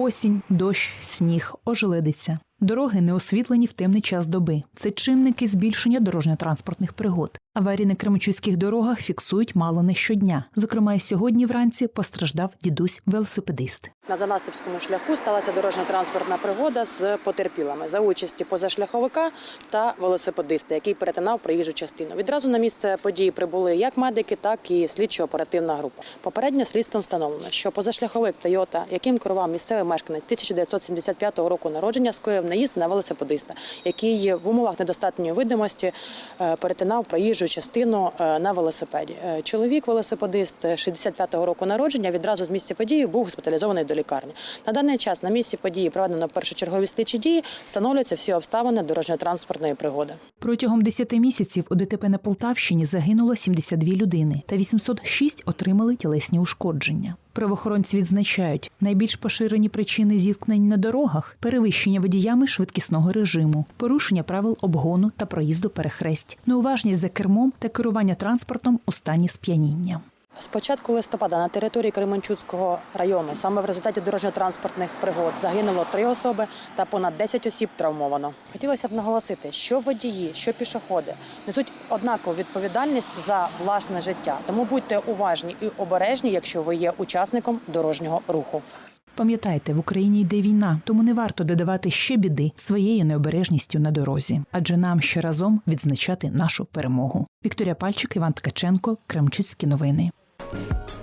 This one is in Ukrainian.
Осінь, дощ, сніг, ожеледиця. Дороги не освітлені в темний час доби. Це чинники збільшення дорожньо-транспортних пригод. Аварії на кремчуських дорогах фіксують мало не щодня. Зокрема, і сьогодні вранці постраждав дідусь велосипедист. На Занасипському шляху сталася дорожньо-транспортна пригода з потерпілими за участі позашляховика та велосипедиста, який перетинав проїжджу частину. Відразу на місце події прибули як медики, так і слідчо-оперативна група. Попередньо слідством встановлено, що позашляховик Тойота, яким керував місцевий мешканець 1975 року народження, скоїв наїзд на велосипедиста, який в умовах недостатньої видимості е, перетинав проїжджу частину е, на велосипеді. Е, Чоловік, велосипедист е, 65-го року народження, відразу з місця події був госпіталізований до лікарні. На даний час на місці події проведено першочергові слідчі дії, встановлюються всі обставини дорожньо-транспортної пригоди. Протягом 10 місяців у ДТП на Полтавщині загинуло 72 людини та 806 отримали тілесні ушкодження. Правоохоронці відзначають, найбільш поширені причини зіткнень на дорогах перевищення водіями швидкісного режиму, порушення правил обгону та проїзду перехресть, неуважність за кермом та керування транспортом у стані сп'яніння. З початку листопада на території Кременчуцького району саме в результаті дорожньо-транспортних пригод загинуло три особи та понад 10 осіб травмовано. Хотілося б наголосити, що водії, що пішоходи несуть однакову відповідальність за власне життя. Тому будьте уважні і обережні, якщо ви є учасником дорожнього руху. Пам'ятайте, в Україні йде війна, тому не варто додавати ще біди своєю необережністю на дорозі, адже нам ще разом відзначати нашу перемогу. Вікторія Пальчик, Іван Ткаченко, Кремчуцькі новини. Thank you.